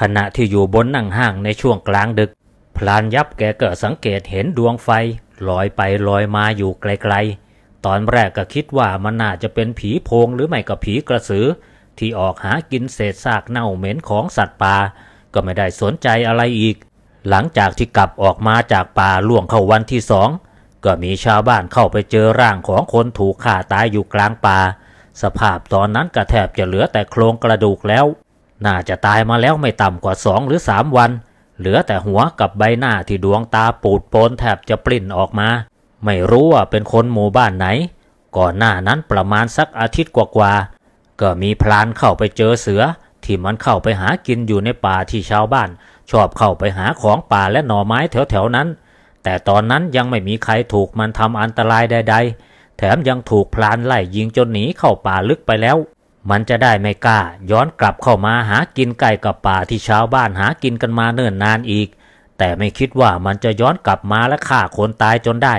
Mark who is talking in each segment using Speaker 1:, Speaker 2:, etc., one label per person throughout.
Speaker 1: ขณะที่อยู่บนนั่งห้างในช่วงกลางดึก พลานยับแกก็สังเกตเห็นดวงไฟลอยไปลอยมาอยู่ไกลๆ ตอนแรกก็คิดว่ามันน่าจะเป็นผีโพงหรือไม่ก็ผีกระสือ ที่ออกหากินเศษซากเน่าเหม็นของสัตว์ป่าก็ไม่ได้สนใจอะไรอีก หลังจากที่กลับออกมาจากป่าล่วงเข้าวันที่สองก็มีชาวบ้านเข้าไปเจอร่างของคนถูกฆ่าตายอยู่กลางป่า สภาพตอนนั้นก็แทบจะเหลือแต่โครงกระดูกแล้ว น่าจะตายมาแล้วไม่ต่ำกว่าสองหรือสามวัน เหลือแต่หัวกับใบหน้าที่ดวงตาปูดโปนแทบจะปลิ้นออกมา ไม่รู้ว่าเป็นคนหมู่บ้านไหน ก่อนหน้านั้นประมาณสักอาทิตย์กว่าๆก็มีพลานเข้าไปเจอเสือ ที่มันเข้าไปหากินอยู่ในป่าที่ชาวบ้าน ชอบเข้าไปหาของป่าและหน่อไม้แถวๆนั้น แต่ตอนนั้นยังไม่มีใครถูกมันทำอันตรายใด ๆ แถมยังถูกพลานไล่ยิงจนหนีเข้าป่าลึกไปแล้ว มันจะได้ไม่กล้า ย้อนกลับเข้ามาหากินไก่กับป่าที่ชาวบ้านหากินกันมาเนิ่นนานอีก แต่ไม่คิดว่ามันจะย้อนกลับมาและฆ่าคนตายจนได้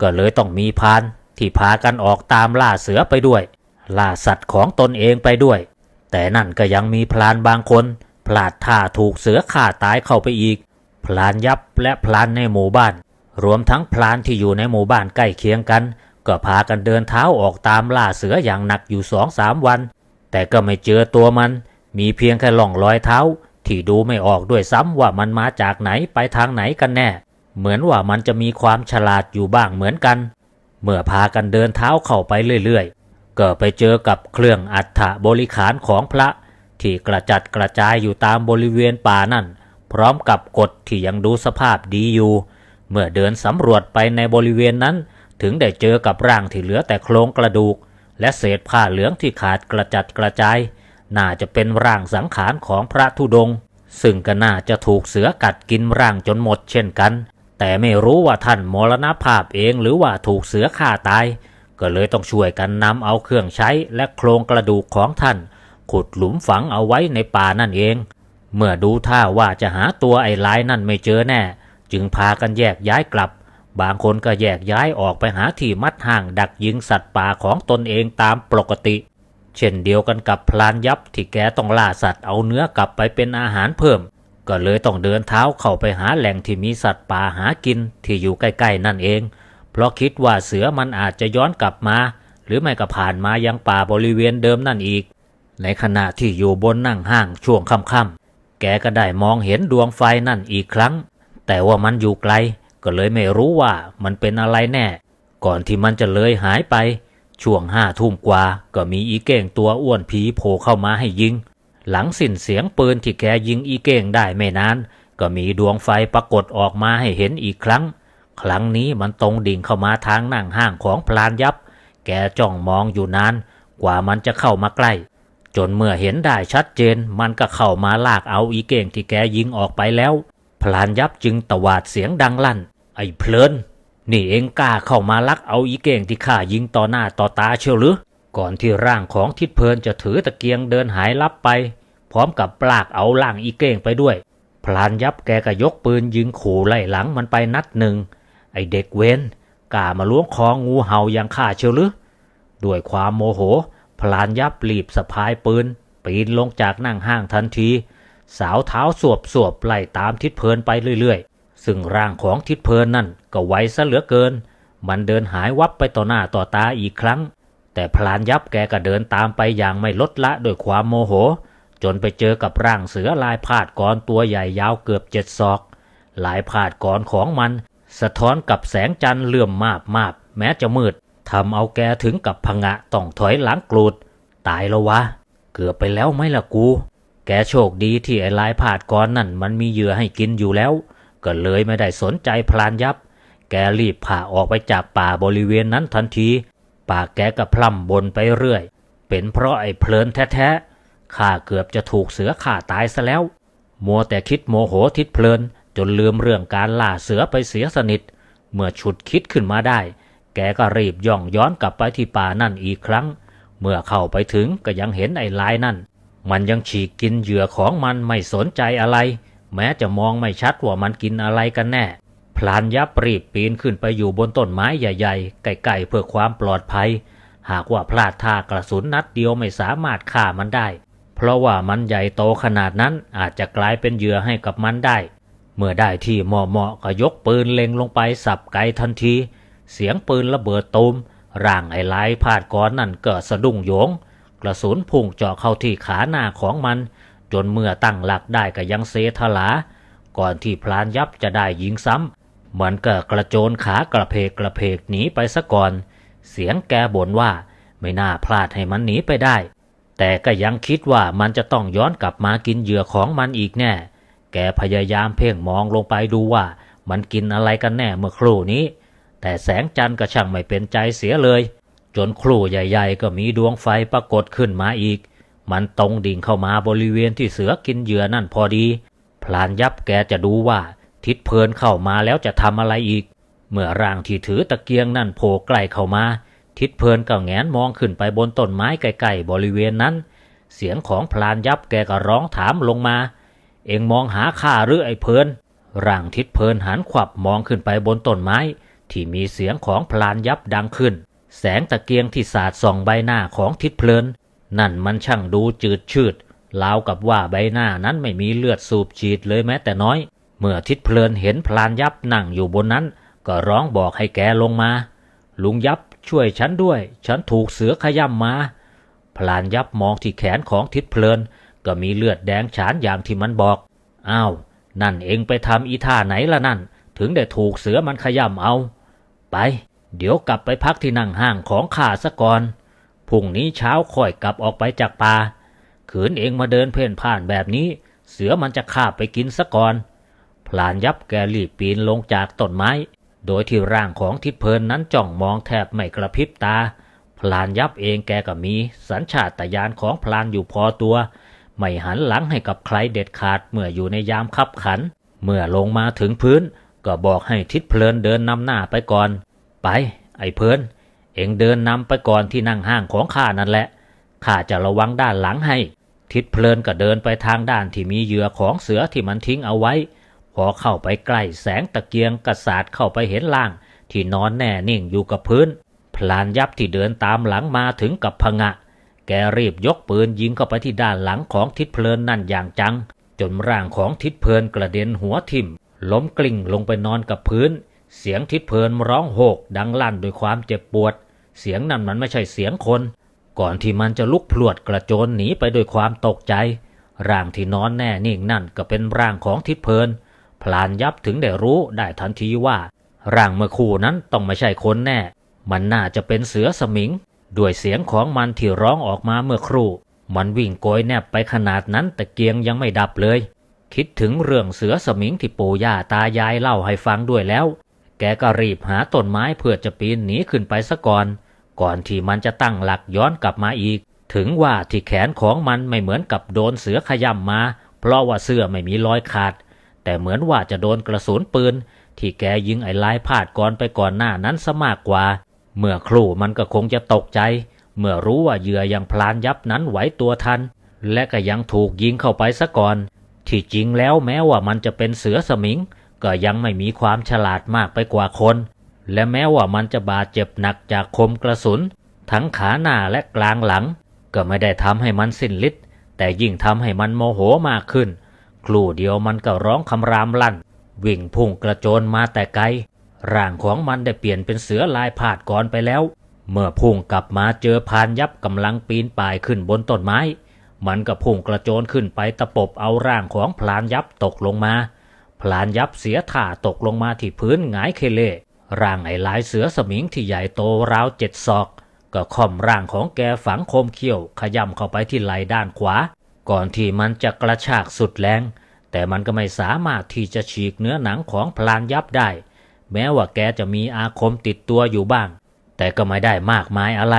Speaker 1: ก็เลยต้องมีพานที่พากันออกตามล่าเสือไปด้วย ล่าสัตว์ของตนเองไปด้วย แต่นั่นก็ยังมีพลานบางคน พลาดท่าถูกเสือฆ่าตายเข้าไปอีก พลานยับและพลานในหมู่บ้าน รวมทั้งพลานที่อยู่ในหมู่บ้านใกล้เคียงกัน ก็พากันเดินเท้าออกตามล่าเสืออย่างหนักอยู่สองสามวัน แต่ก็ไม่เจอตัวมัน มีเพียงแค่ล่องรอยเท้า ที่ดูไม่ออกด้วยซ้ำว่ามันมาจากไหนไปทางไหนกันแน่ เหมือนว่ามันจะมีความฉลาดอยู่บ้างเหมือนกัน เมื่อพากันเดินเท้าเข้าไปเรื่อยๆ ก็ไปเจอกับเครื่องอัฐบริขารของพระ ที่กระจัดกระจายอยู่ตามบริเวณป่านั่น พร้อมกับกฎที่ยังดูสภาพดีอยู่ เมื่อเดินสำรวจไปในบริเวณนั้น ถึงได้เจอกับร่างที่เหลือแต่โครงกระดูก และเศษผ้าเหลืองที่ขาดกระจัดกระจาย น่าจะเป็นร่างสังขารของพระธุดงค์ซึ่งก็น่าจะถูกเสือกัดกินร่างจนหมดเช่นกัน แต่ไม่รู้ว่าท่านมรณภาพเองหรือว่าถูกเสือฆ่าตาย ก็เลยต้องช่วยกันนำเอาเครื่องใช้และโครงกระดูกของท่าน ขุดหลุมฝังเอาไว้ในป่านั่นเอง เมื่อดูท่าว่าจะหาตัวไอ้ลายนั่นไม่เจอแน่ จึงพากันแยกย้ายกลับ บางคนก็แยกย้ายออกไปหาที่มัดห่างดักยิงสัตว์ป่าของตนเองตามปกติ เช่นเดียวกันกับพลานยับที่แกต้องล่าสัตว์เอาเนื้อกลับไปเป็นอาหารเพิ่ม ก็เลยต้องเดินเท้าเข้าไปหาแหล่งที่มีสัตว์ป่าหากินที่อยู่ใกล้ๆนั่นเอง เพราะคิดว่าเสือมันอาจจะย้อนกลับมา หรือไม่ก็ผ่านมายังป่าบริเวณเดิมนั่นอีก ในขณะที่อยู่บนนั่งห้างช่วงค่ำๆแกก็ได้มองเห็นดวงไฟนั่นอีกครั้ง แต่ว่ามันอยู่ไกล ก็เลยไม่รู้ว่ามันเป็นอะไรแน่ ก่อนที่มันจะเลยหายไป ช่วงห้าทุ่มกว่าก็มีอีเก้งตัวอ้วนผีโผล่เข้ามาให้ยิง หลังสิ้นเสียงปืนที่แกยิงอีเก้งได้ไม่นาน ก็มีดวงไฟปรากฏออกมาให้เห็นอีกครั้ง ครั้งนี้มันตรงดิ่งเข้ามาทางนั่งห้างของพลานยับ แกจ้องมองอยู่นาน กว่ามันจะเข้ามาใกล้จนเมื่อเห็นได้ชัดเจน มันก็เข้ามาลากเอาอีเก้งที่แกยิงออกไปแล้ว พลานยับจึงตวาดเสียงดังลั่น ไอ้เพลิน นี่เองกล้าเข้ามาลักเอาอีเก้งที่ข้ายิงต่อหน้าต่อตาเชียวหรือ ก่อนที่ร่างของทิดเพลินจะถือตะเกียงเดินหายลับไป พร้อมกับปลากเอาล่างอีเก้งไปด้วย พลานยับแกก็ยกปืนยิงขู่ไล่หลังมันไปนัดหนึ่ง ไอ้เด็กเวนกล้ามาล้วงคองูเห่าอย่างข้าเชียวหรือ ด้วยความโมโห พลานยับรีบสะพายปืนปีนลงจากนั่งห้างทันที สาวเท้าสวบสวบไล่ตามทิดเพลินไปเรื่อยๆ ซึ่งร่างของทิดเพลินนั่นก็ไวซะเหลือเกิน มันเดินหายวับไปต่อหน้าต่อตาอีกครั้ง แต่พลานยับแกก็เดินตามไปอย่างไม่ลดละด้วยความโมโห จนไปเจอกับร่างเสือลายพาดกรตัวใหญ่ยาวเกือบเจ็ดศอก ลายพาดกรของมัน สะท้อนกับแสงจันทร์เลื่อมมาบมาบแม้จะมืดทำเอาแกถึงกับพงะต้องถอยหลังกรูด ตายแล้ววะ เกือบไปแล้วไหมล่ะกู กโชคดีที่ไอ้ลายผาดกรนั่นมันมีเหยื่อให้กินอยู่แล้ว ก็เลยไม่ได้สนใจพลานยับ แกรีบผ่าออกไปจากป่าบริเวณนั้นทันทีปากแกก็พล่ำบนไปเรื่อย เป็นเพราะไอ้เพลินแท้ๆ ข้าเกือบจะถูกเสือข่าตายซะแล้ว มัวแต่คิดโมโหทิดเพลิน จนลืมเรื่องการล่าเสือไปเสียสนิท เมื่อฉุดคิดขึ้นมาได้ แกก็รีบย่องย้อนกลับไปที่ป่านั่นอีกครั้ง เมื่อเข้าไปถึงก็ยังเห็นไอ้ลายนั่น มันยังฉีกกินเหยื่อของมันไม่สนใจอะไร แม้จะมองไม่ชัดว่ามันกินอะไรกันแน่ พลานยับรีบปีนขึ้นไปอยู่บนต้นไม้ใหญ่ๆ ใกล้ๆเพื่อความปลอดภัย หากว่าพลาดท่ากระสุนนัดเดียวไม่สามารถฆ่ามันได้ เพราะว่ามันใหญ่โตขนาดนั้นอาจจะกลายเป็นเหยื่อให้กับมันได้ เมื่อได้ที่เหมาะๆก็ยกปืนเล็งลงไปสับไกทันที เสียงปืนระเบิดตูมร่างไอ้ลายพาดก้อนนั่นเกิดสะดุ้งโยง กระสุนพุ่งเจาะเข้าที่ขาหน้าของมัน จนเมื่อตั้งหลักได้ก็ยังเซทลา ก่อนที่พลานยับจะได้ยิงซ้ำมันก็กระโจนขากระเพกกระเพกหนีไปซะก่อน เสียงแกบ่นว่าไม่น่าพลาดให้มันหนีไปได้ แต่ก็ยังคิดว่ามันจะต้องย้อนกลับมากินเหยื่อของมันอีกแน่ แกพยายามเพ่งมองลงไปดูว่า มันกินอะไรกันแน่เมื่อครู่นี้ แต่แสงจันทร์ก็ช่างไม่เป็นใจเสียเลย จนครู่ใหญ่ๆ ก็มีดวงไฟปรากฏขึ้นมาอีก มันตรงดิ่งเข้ามาบริเวณที่เสือกินเหยื่อนั่นพอดี พลานยับแกจะดูว่าทิศเพลินเข้ามาแล้วจะทำอะไรอีก เมื่อร่างที่ถือตะเกียงนั่นโผล่ใกล้เข้ามา ทิศเพลินก็แงนมองขึ้นไปบนต้นไม้ใกล้ๆบริเวณนั้น เสียงของพลานยับแกก็ร้องถามลงมา เอ็งมองหาข้าหรือไอ้เพลินร่างทิศเพลินหันขวับมองขึ้นไปบนต้นไม้ ที่มีเสียงของพลานยับดังขึ้น แสงตะเกียงที่สาดส่องใบหน้าของทิศเพลิน นั่นมันช่างดูจืดชืดราวกับว่าใบหน้านั้นไม่มีเลือดสูบฉีดเลยแม้แต่น้อย เมื่อทิศเพลินเห็นพลานยับนั่งอยู่บนนั้น ก็ร้องบอกให้แกลงมา ลุงยับช่วยฉันด้วย ฉันถูกเสือขย่ำมา พลานยับมองที่แขนของทิศเพลิน ก็มีเลือดแดงฉานอย่างที่มันบอก อ้าว นั่นเองไปทำอีท่าไหนละนั่น ถึงได้ถูกเสือมันขย่ำเอา ไป เดี๋ยวกลับไปพักที่นั่งห้างของข้าซะก่อน พรุ่งนี้เช้าค่อยกลับออกไปจากป่า ขืนเองมาเดินเพ่นพ่านแบบนี้ เสือมันจะคาบไปกินซะก่อน พลานยับแกรีบปีนลงจากต้นไม้ โดยที่ร่างของทิดเพลินนั้นจ้องมองแทบไม่กระพริบตา พลานยับเองแกก็มี สัญชาตญาณของพลานอยู่พอตัว ไม่หันหลังให้กับใครเด็ดขาดเมื่ออยู่ในยามคับขัน เมื่อลงมาถึงพื้นก็บอกให้ทิดเพลินเดินนำหน้าไปก่อน ไป ไอ้เพลินเอ็งเดินนำไปก่อนที่นั่งห้างของข้านั่นแหละข้าจะระวังด้านหลังให้ ทิดเพลินก็เดินไปทางด้านที่มีเหยื่อของเสือที่มันทิ้งเอาไว้ พอเข้าไปใกล้แสงตะเกียงกระสาดเข้าไปเห็นล่าง ที่นอนแน่นิ่งอยู่กับพื้น พลานยับที่เดินตามหลังมาถึงกับพงะ แกรีบยกปืนยิงเข้าไปที่ด้านหลังของทิดเพลินนั่นอย่างจัง จนร่างของทิดเพลินกระเด็นหัวทิ่มล้มกลิ้งลงไปนอนกับพื้น เสียงทิดเพลินร้องโหกดังลั่นด้วยความเจ็บปวด เสียงนั้นมันไม่ใช่เสียงคน ก่อนที่มันจะลุกพลวดกระโจนหนีไปด้วยความตกใจ ร่างที่นอนแน่นิ่งนั่นก็เป็นร่างของทิดเพลินพลานยับถึงได้รู้ได้ทันทีว่า ร่างเมื่อคู่นั้นต้องไม่ใช่คนแน่ มันน่าจะเป็นเสือสมิง ด้วยเสียงของมันที่ร้องออกมาเมื่อครู่ มันวิ่งโกยแนบไปขนาดนั้นแต่เกียงยังไม่ดับเลย คิดถึงเรื่องเสือสมิงที่ปู่ย่าตายายเล่าให้ฟังด้วยแล้ว แกก็รีบหาต้นไม้เพื่อจะปีนหนีขึ้นไปซะก่อน ก่อนที่มันจะตั้งหลักย้อนกลับมาอีก ถึงว่าที่แขนของมันไม่เหมือนกับโดนเสือขย่ำมา เพราะว่าเสื้อไม่มีรอยขาด แต่เหมือนว่าจะโดนกระสุนปืน ที่แกยิงไอ้ลายพาดก่อนไปก่อนหน้านั้นซะมากกว่า เมื่อครู่มันก็คงจะตกใจ เมื่อรู้ว่าเหยื่อยังพลานยับนั้นไหวตัวทัน และก็ยังถูกยิงเข้าไปซะก่อน ที่จริงแล้วแม้ว่ามันจะเป็นเสือสมิง ก็ยังไม่มีความฉลาดมากไปกว่าคน และแม้ว่ามันจะบาดเจ็บหนักจากคมกระสุน ทั้งขาหน้าและกลางหลัง ก็ไม่ได้ทำให้มันสิ้นฤทธิ์แต่ยิ่งทำให้มันโมโหมากขึ้น ครู่เดียวมันก็ร้องคำรามลั่น วิ่งพุ่งกระโจนมาแต่ไกล ร่างของมันได้เปลี่ยนเป็นเสือลายผาดก่อนไปแล้ว เมื่อพุ่งกลับมาเจอพานยับกำลังปีนป่ายขึ้นบนต้นไม้ มันก็พุ่งกระโจนขึ้นไปตะปบเอาร่างของพลานยับตกลงมา พลานยับเสียท่าตกลงมาที่พื้นหงายเคเล่ร่างไอ้ลายเสือสมิงที่ใหญ่โตราวเจ็ดศอก ก็ค่อมร่างของแกฝังคมเขี้ยวขย่ำเข้าไปที่ไหล่ด้านขวา ก่อนที่มันจะกระชากสุดแรง แต่มันก็ไม่สามารถที่จะฉีกเนื้อหนังของพลานยับได้ แม้ว่าแกจะมีอาคมติดตัวอยู่บ้าง แต่ก็ไม่ได้มากมายอะไร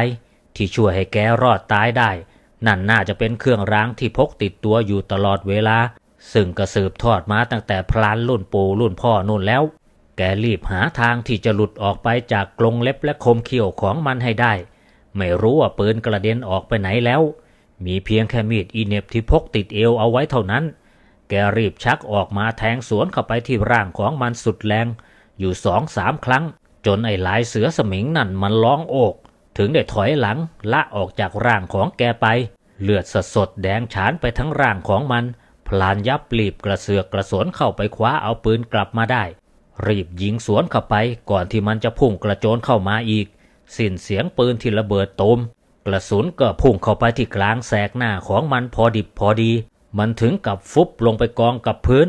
Speaker 1: ที่ช่วยให้แกรอดตายได้ นั่นน่าจะเป็นเครื่องรางที่พกติดตัวอยู่ตลอดเวลา ซึ่งก็สืบทอดมาตั้งแต่พลานรุ่นปู่รุ่นพ่อนู่นแล้ว แกรีบหาทางที่จะหลุดออกไปจากกรงเล็บและคมเขี้ยวของมันให้ได้ ไม่รู้ว่าปืนกระเด็นออกไปไหนแล้ว มีเพียงแค่มีดอีเน็บที่พกติดเอวเอาไว้เท่านั้น แกรีบชักออกมาแทงสวนเข้าไปที่ร่างของมันสุดแรง อยู่สองสามครั้ง จนไอ้ลายเสือสมิงนั่นมันร้องโอก ถึงได้ถอยหลังละออกจากร่างของแกไป เลือดสดสดแดงฉานไปทั้งร่างของมัน พลานยับรีบกระเสือกกระสนเข้าไปคว้าเอาปืนกลับมาได้ รีบยิงสวนเข้าไปก่อนที่มันจะพุ่งกระโจนเข้ามาอีก สิ้นเสียงปืนที่ระเบิดตูมกระสุนก็พุ่งเข้าไปที่กลางแสกหน้าของมันพอดิบพอดี มันถึงกับฟุบลงไปกองกับพื้น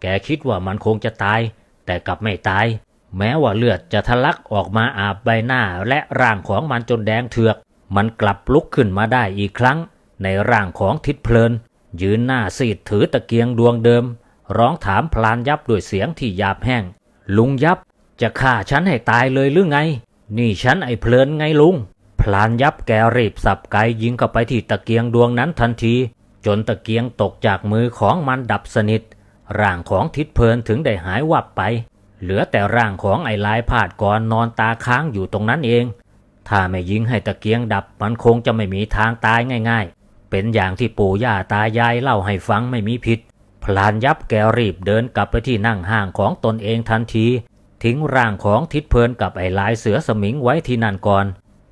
Speaker 1: แกคิดว่ามันคงจะตาย แต่กลับไม่ตาย แม้ว่าเลือดจะทะลักออกมาอาบใบหน้าและร่างของมันจนแดงเถือก มันกลับลุกขึ้นมาได้อีกครั้ง ในร่างของทิดเพลิน ยืนหน้าซีดถือตะเกียงดวงเดิม ร้องถามพลานยับด้วยเสียงที่หยาบแห้ง ลุงยับจะฆ่าฉันให้ตายเลยหรือไง นี่ฉันไอ้เพลินไงลุง พลานยับแกรีบสับไกยิงเข้าไปที่ตะเกียงดวงนั้นทันที จนตะเกียงตกจากมือของมันดับสนิท ร่างของทิดเพลินถึงได้หายวับไป เหลือแต่ร่างของไอ้ลายพาดก่อนนอนตาค้างอยู่ตรงนั้นเอง ถ้าไม่ยิงให้ตะเกียงดับมันคงจะไม่มีทางตายง่าย ๆ เป็นอย่างที่ปู่ย่าตายายเล่าให้ฟังไม่มีผิด พลานยับแกรีบเดินกลับไปที่นั่งห้างของตนเองทันที ทิ้งร่างของทิดเพลินกับไอ้ลายเสือสมิงไว้ที่นั่นก่อน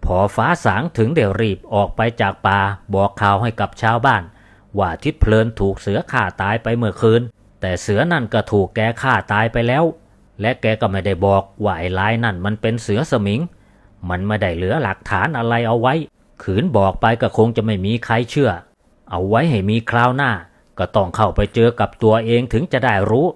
Speaker 1: พอฟ้าสางถึงเดี๋ยวรีบออกไปจากป่าบอกข่าวให้กับชาวบ้าน ว่าทิดเพลินถูกเสือฆ่าตายไปเมื่อคืน แต่เสือนั่นก็ถูกแกฆ่าตายไปแล้ว และแกก็ไม่ได้บอกว่าไอ้ลายนั่นมันเป็นเสือสมิง มันไม่ได้เหลือหลักฐานอะไรเอาไว้ ขืนบอกไปก็คงจะไม่มีใครเชื่อ เอาไว้ให้มีคราวหน้า ก็ต้องเข้าไปเจอกับตัวเองถึงจะได้รู้